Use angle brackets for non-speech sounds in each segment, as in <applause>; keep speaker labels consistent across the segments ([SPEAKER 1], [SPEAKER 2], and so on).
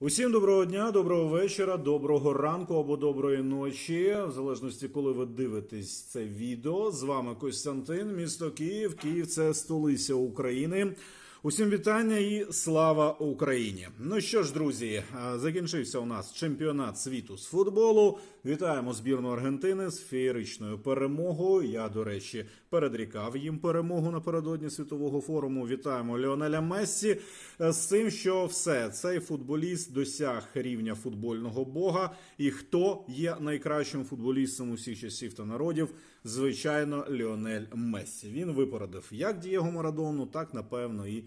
[SPEAKER 1] Усім доброго дня, доброго вечора, доброго ранку або доброї ночі, в залежності, коли ви дивитесь це відео. З вами Костянтин, місто Київ. Київ це столиця України. Усім вітання і слава Україні. Ну що ж, друзі, закінчився у нас чемпіонат світу з футболу. Вітаємо збірну Аргентини з феєричною перемогою. Я, до речі, передрікав їм перемогу напередодні світового форуму. Вітаємо Леонеля Мессі е, з цим, що все цей футболіст досяг рівня футбольного бога. І хто є найкращим футболістом усіх часів та народів? Звичайно, Леонель Мессі. Він випередив як Дієго Марадону, так напевно і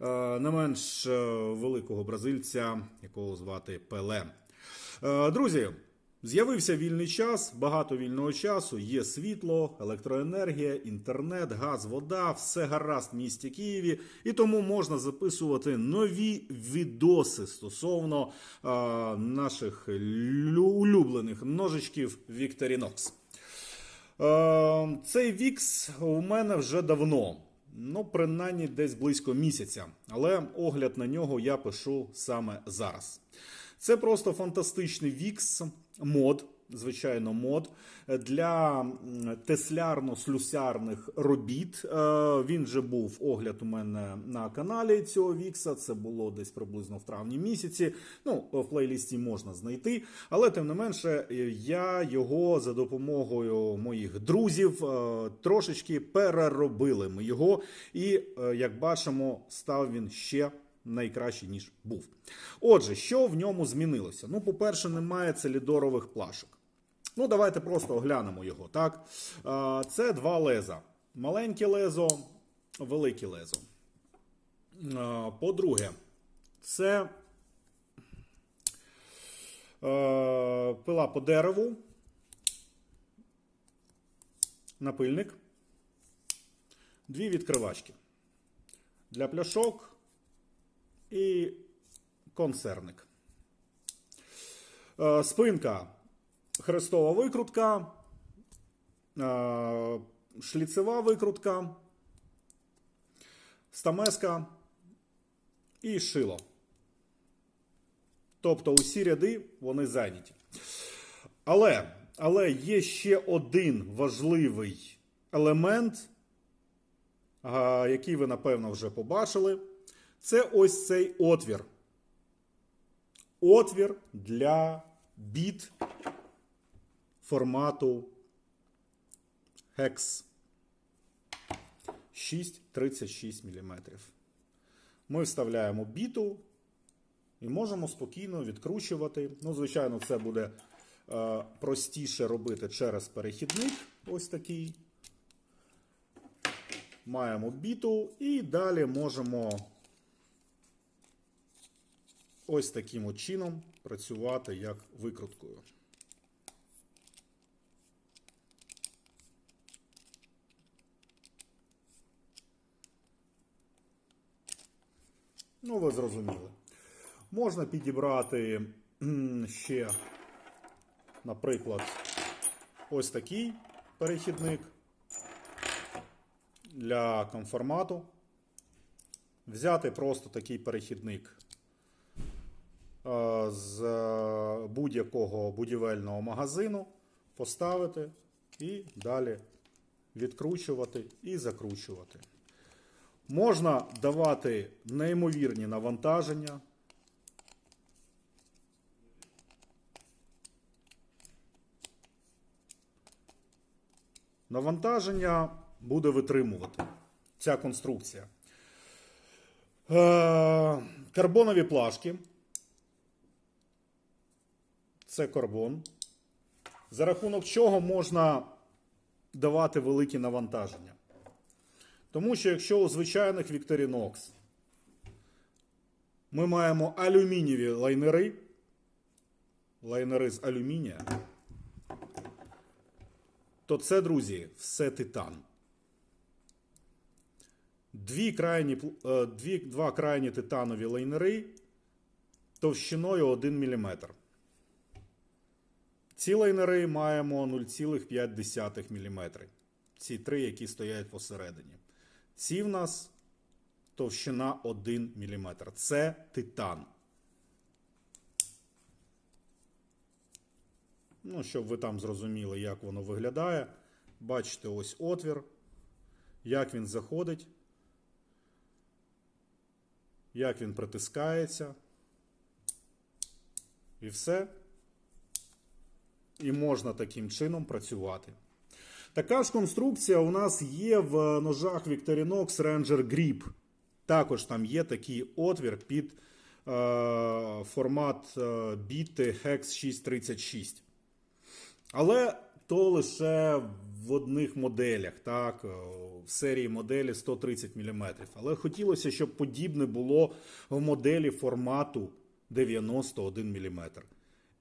[SPEAKER 1] е, не менш е, великого бразильця, якого звати Пеле. Е, Друзі, з'явився вільний час, багато вільного часу. Є світло, електроенергія, інтернет, газ, вода, все гаразд в місті Києві, і тому можна записувати нові відоси стосовно е, наших улюблених ножичків Victorinox. Е, Цей вікс у мене вже давно. Ну, принаймні десь близько місяця. Але огляд на нього я пишу саме зараз. Це просто фантастичний вікс мод, звичайно, мод для теслярно-слюсарних робіт. Е, Він вже був огляд у мене на каналі цього вікса. Це було десь приблизно в травні місяці. Ну, в плейлісті можна знайти. Але тим не менше, е, я його за допомогою моїх друзів е, трошечки переробили ми його. І, як бачимо, став він ще найкращий, ніж був. Отже, що в ньому змінилося? Ну, по-перше, немає целідорових плашок. Ну, давайте просто оглянемо його. Так? Це два леза. Маленьке лезо, велике лезо. По-друге, це пила по дереву, напильник, дві відкривачки для пляшок і консервник. Спинка хрестова викрутка, е, шліцева викрутка, стамеска і шило. Тобто усі ряди вони зайняті. Але, але є ще один важливий елемент, який ви напевно вже побачили. Це ось цей отвір. Отвір для біт формату Hex 6,36 мм. Ми вставляємо біту і можемо спокійно відкручувати. Ну, звичайно, це буде е, простіше робити через перехідник. Ось такий. Маємо біту і далі можемо ось таким чином працювати як викруткою. Ну, ви зрозуміли. Можна підібрати ще, наприклад, ось такий перехідник для конформату. Взяти просто такий перехідник е, з е, будь-якого будівельного магазину, поставити і далі відкручувати і закручувати. Можна давати неймовірні навантаження. Навантаження буде витримувати ця конструкція. Е, Карбонові плашки. Це карбон. За рахунок чого можна давати великі навантаження. Тому що якщо у звичайних Victorinox ми маємо алюмінієві лайнери, лайнери з алюмінія, то це, друзі, все титан. Дві крайні, е, дві, два крайні титанові лайнери товщиною 1 мм. Ці лайнери маємо 0,5 мм. Ці три, які стоять посередині. Ці в нас товщина 1 мм. Це титан. Ну, щоб ви там зрозуміли, як воно виглядає. Бачите ось отвір, як він заходить, як він притискається. І все. І можна таким чином працювати. Така ж конструкція у нас є в ножах Victorinox Ranger Grip. Також там є такий отвір під е, формат е, біти Hex 636. Але то лише в одних моделях, так, е, в серії моделі 130 мм. Але хотілося, щоб подібне було в моделі формату 91 мм.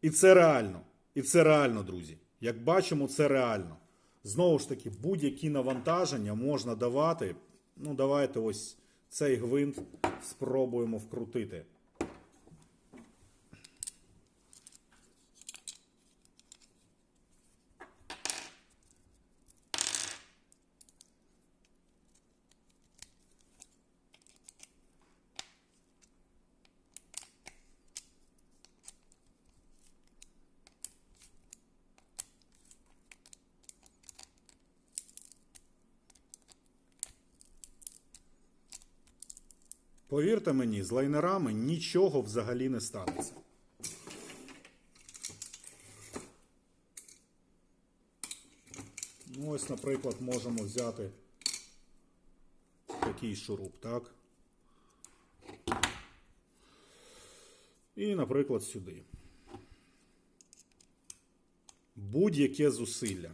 [SPEAKER 1] І це реально. І це реально, друзі. Як бачимо, це реально. Знову ж таки, будь-які навантаження можна давати. Ну, давайте ось цей гвинт спробуємо вкрутити. Повірте мені, з лайнерами нічого взагалі не станеться. Ну, ось, наприклад, можемо взяти такий шуруп, так? І, наприклад, сюди. Будь-яке зусилля.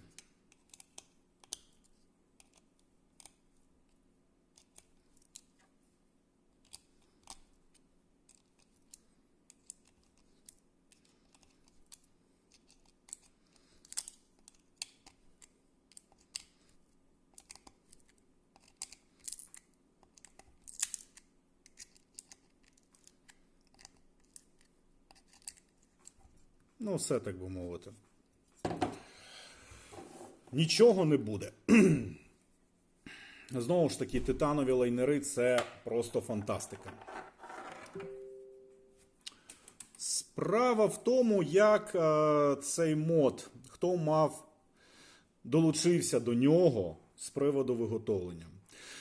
[SPEAKER 1] Ну, все так би мовити. Нічого не буде. <clears throat> Знову ж таки, титанові лайнери це просто фантастика. Справа в тому, як е, цей мод, хто мав долучився до нього з приводу виготовлення.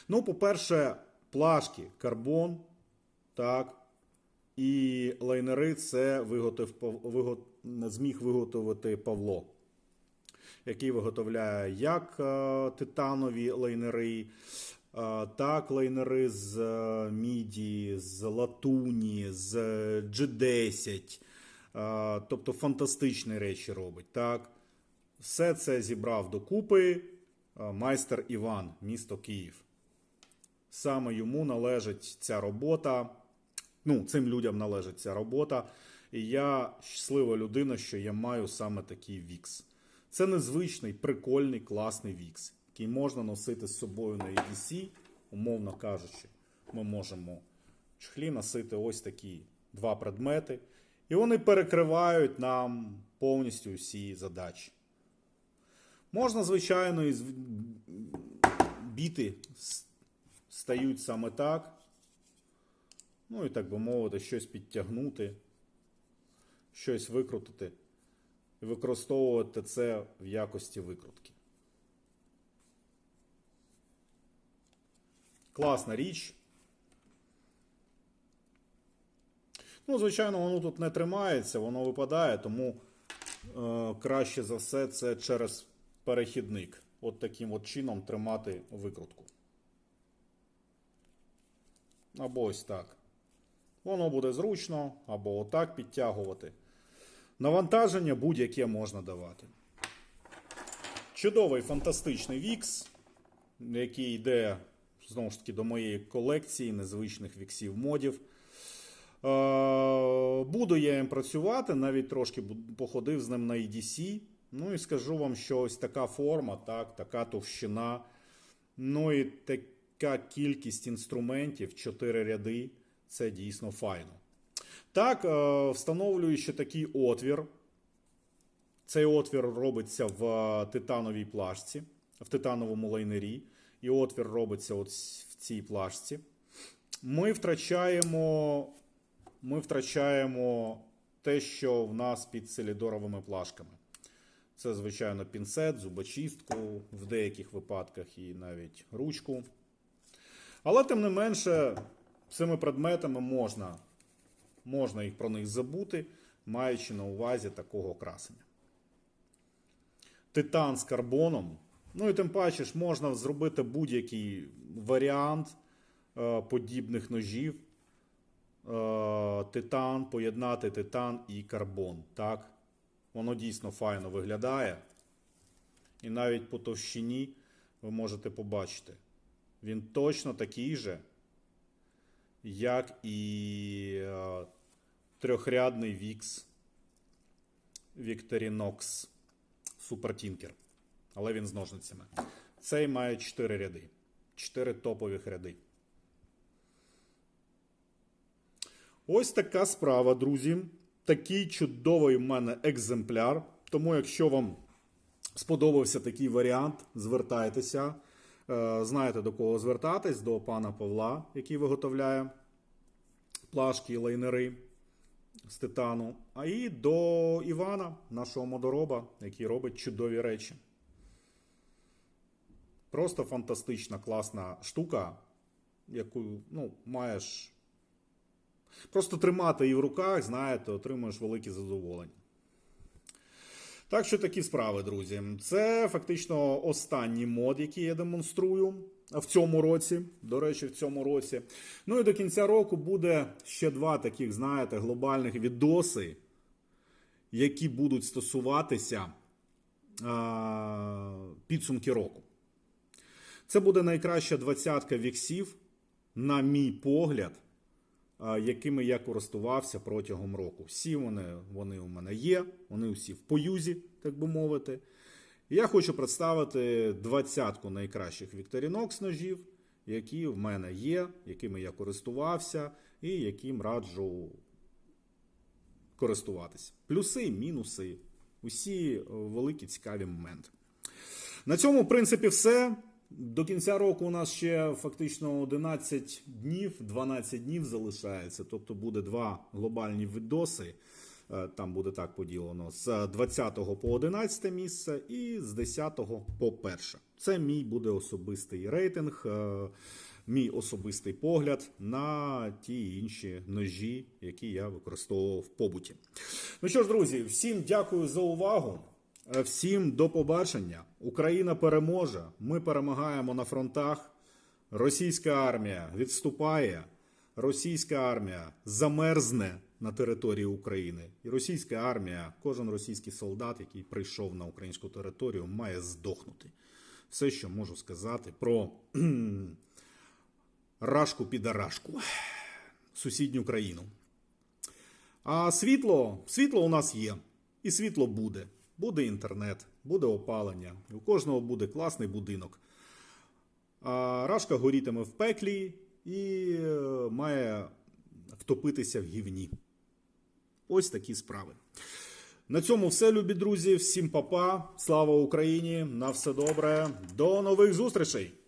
[SPEAKER 1] Ну, по-перше, плашки карбон, так, і лайнери це виготов, виго, зміг виготовити Павло, який виготовляє як е, титанові лайнери, е, так лайнери з е, міді, з латуні, з G10. Е, тобто фантастичні речі робить. Так? Все це зібрав докупи майстер Іван, місто Київ. Саме йому належить ця робота. Ну, цим людям належить ця робота. І я щаслива людина, що я маю саме такий вікс. Це незвичний, прикольний, класний вікс, який можна носити з собою на EDC, умовно кажучи, ми можемо в чехлі носити ось такі два предмети, і вони перекривають нам повністю всі задачі. Можна, звичайно, і біти стають саме так. Ну і так би мовити, щось підтягнути, щось викрутити і використовувати це в якості викрутки. Класна річ. Ну, звичайно, воно тут не тримається, воно випадає, тому е, краще за все це через перехідник. От таким от чином тримати викрутку. Або ось так. Воно буде зручно, або отак підтягувати. Навантаження будь-яке можна давати. Чудовий фантастичний вікс, який йде знову ж таки до моєї колекції незвичних віксів модів. Е, Буду я їм працювати, навіть трошки походив з ним на EDC. Ну і скажу вам, що ось така форма, так, така товщина. Ну і така кількість інструментів, 4 ряди, це дійсно файно. Так, е, встановлюю ще такий отвір. Цей отвір робиться в е, титановій плашці, в титановому лайнері. І отвір робиться от в цій плашці. Ми втрачаємо, ми втрачаємо те, що в нас під селідоровими плашками. Це, звичайно, пінцет, зубочистку, в деяких випадках і навіть ручку. Але, тим не менше, цими предметами можна, можна їх про них забути, маючи на увазі такого красення. Титан з карбоном. Ну і тим паче ж можна зробити будь-який варіант е, подібних ножів. Е, титан, поєднати титан і карбон. Так? Воно дійсно файно виглядає. І навіть по товщині ви можете побачити. Він точно такий же, як і е, трьохрядний Вікс Super Tinker. Але він з ножницями. Цей має 4 ряди. 4 топових ряди. Ось така справа, друзі. Такий чудовий в мене екземпляр. Тому, якщо вам сподобався такий варіант, звертайтеся. Е, Знаєте до кого звертатись, до пана Павла, який виготовляє плашки і лайнери з титану, а і до Івана, нашого модороба, який робить чудові речі. Просто фантастична, класна штука, яку ну, маєш. Просто тримати її в руках, знаєте, отримуєш велике задоволення. Так що такі справи, друзі. Це фактично останній мод, який я демонструю в цьому році. До речі, в цьому році. Ну і до кінця року буде ще два таких, знаєте, глобальних відоси, які будуть стосуватися а, підсумки року. Це буде найкраща двадцятка віксів, на мій погляд, якими я користувався протягом року. Всі вони, вони у мене є, вони усі в поюзі, так би мовити. Я хочу представити двадцятку найкращих Victorinox ножів, які в мене є, якими я користувався, і яким раджу користуватися. Плюси, мінуси, усі е, великі цікаві моменти. На цьому, в принципі, все. До кінця року у нас ще фактично 11 днів, 12 днів залишається. Тобто буде два глобальні відоси. Е, Там буде так поділено з 20 по 11 місце і з 10 по 1. Це мій буде особистий рейтинг, е, мій особистий погляд на ті інші ножі, які я використовував в побуті. Ну що ж, друзі, всім дякую за увагу. Всім до побачення. Україна переможе. Ми перемагаємо на фронтах. Російська армія відступає. Російська армія замерзне на території України. І російська армія, кожен російський солдат, який прийшов на українську територію, має здохнути. Все, що можу сказати про <clears throat> рашку підарашку, сусідню країну. А світло, світло у нас є, і світло буде. Буде інтернет, буде опалення, у кожного буде класний будинок. А рашка горітиме в пеклі і е, має втопитися в гівні. Ось такі справи. На цьому все, любі друзі. Всім папа. Слава Україні! На все добре. До нових зустрічей!